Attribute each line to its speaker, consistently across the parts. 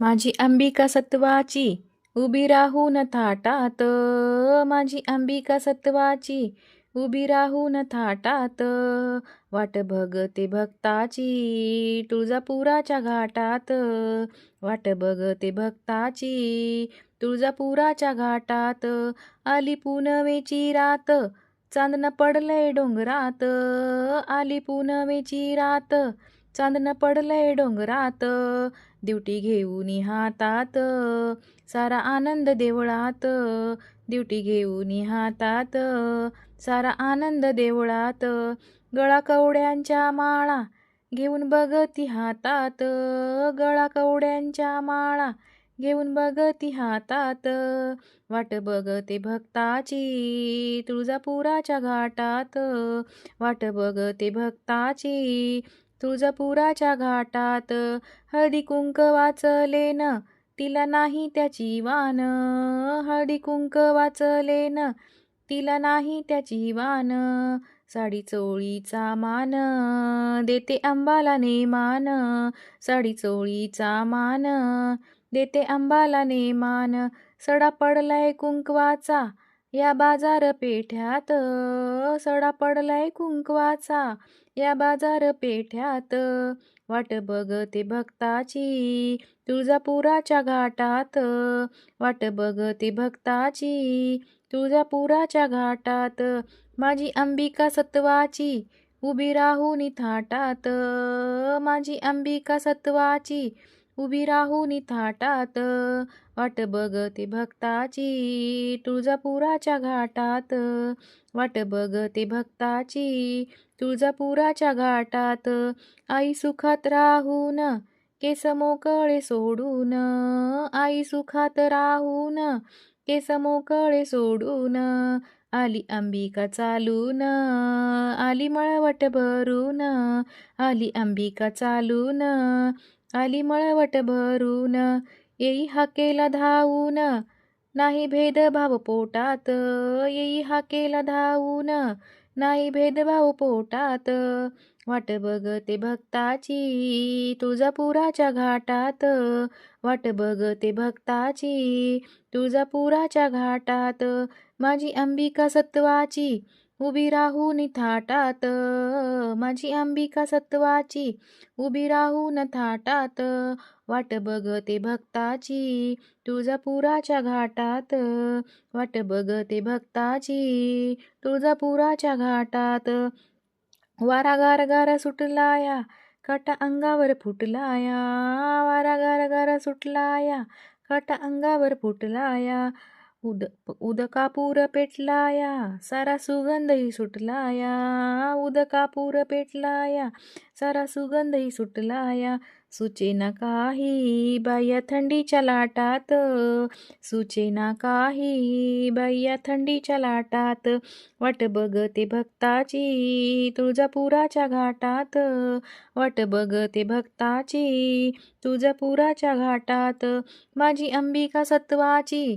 Speaker 1: माझी अंबिका सत्वाची उभी राहून थाटात. माझी अंबिका सत्वाची उभी राहून थाटात. वाट बघते भक्ताची तुळजापुराच्या घाटात. वाट बघते भक्ताची तुळजापुराच्या घाटात. आली पुनवेची रात चांदणं पडलंय डोंगरात. आली पुनवेची रात चांदणं पडलंय डोंगरात दिवटी घेऊन हातात सारा आनंद देवळात दिवटी घेऊन हातात सारा आनंद देवळात गळा कवड्यांच्या माळा घेऊन बघती हातात गळा कवड्यांच्या माळा घेऊन बघती हातात वाट बघते भक्ताची तुळजापुराच्या घाटात वाट बघते भक्ताची तुळजापुराच्या घाटात. हळदी कुंक न तिला नाही त्याची वान. हळदी कुंक न तिला नाही त्याची वान. साडी चोळीचा मान देते अंबाला नेमान. साडी चोळीचा मान देते अंबाला नेमान. सडा पडलाय कुंकवाचा या बाजार पेठ्यात सडा पडलाय कुंकवाचा. या बाजार पेठ्यात वाट बघते भक्ताची. तुळजापुराच्या घाटात वाट बघते भक्ताची. तुळजापुराच्या घाटात माझी अंबिका सत्वाची. उभी राहून थाटात माझी अंबिका सत्वाची. उभी राहून थाटात वाट बघते भक्ताची तुळजापुराच्या घाटात. वाट बघते भक्ताची तुळजापुराच्या घाटात. आई सुखात राहून केस मोकळे सोडून. आई सुखात राहून केस मोकळे सोडून. आली अंबिका चालून आली मळवट भरून. आली अंबिका चालून आली मळवट भरून. येई हाकेला धावून. नाही भेदभाव पोटात. येई हाकेला धावून. नाही भेदभाव पोटात. वाट बघते भक्ताची तुळजापुराच्या घाटात. वाट बघते भक्ताची तुळजापुराच्या घाटात. माझी अंबिका सत्वाची उभी राहून थाटात माझी अंबिका सत्वाची. उभी राहून थाटात वाट बघते भक्ताची. तुळजापुराच्या घाटात वाट बघते भक्ताची. तुळजापुराच्या घाटात वारा गार गार सुटलाया. काटा अंगावर फुटलाया वारा गार गार सुटलाया. काटा अंगावर फुटलाया. उद उदकापूर पेटलाया सारा सुगंधही सुटलाया उदकापूर पेटलाया सारा सुगंधही सुटलाया सुचेना काही बाया थंडीच्या लाटात सुचेना काही बाया थंडीच्या लाटात वाट बघते भक्ताची तुळजापुराच्या घाटात वाट बघते भक्ताची तुळजापुराच्या घाटात माझी अंबिका सत्वाची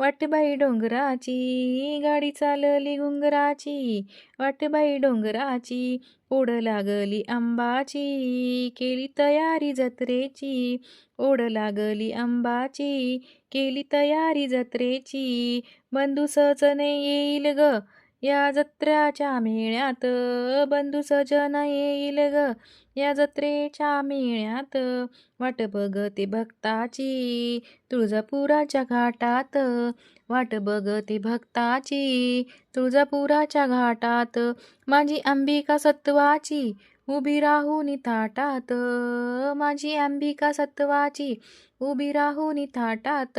Speaker 1: वाटबाई डोंगराची गाडी चालली घुंगराची. वाटबाई डोंगराची ओढ लागली आंबाची. केली तयारी जत्रेची ओढ लागली आंबाची. केली तयारी जत्रेची बंधू नाही येईल ग. या जत्रेच्या मेळ्यात बंधू सजन येईल ग. या जत्रेच्या मेळ्यात वाट बघते भक्ताची. तुळजापुराच्या घाटात वाट बघते भक्ताची. तुळजापुराच्या घाटात माझी अंबिका सत्वाची. उभी राहून थाटात माझी अंबिका सत्वाची. उभी राहून थाटात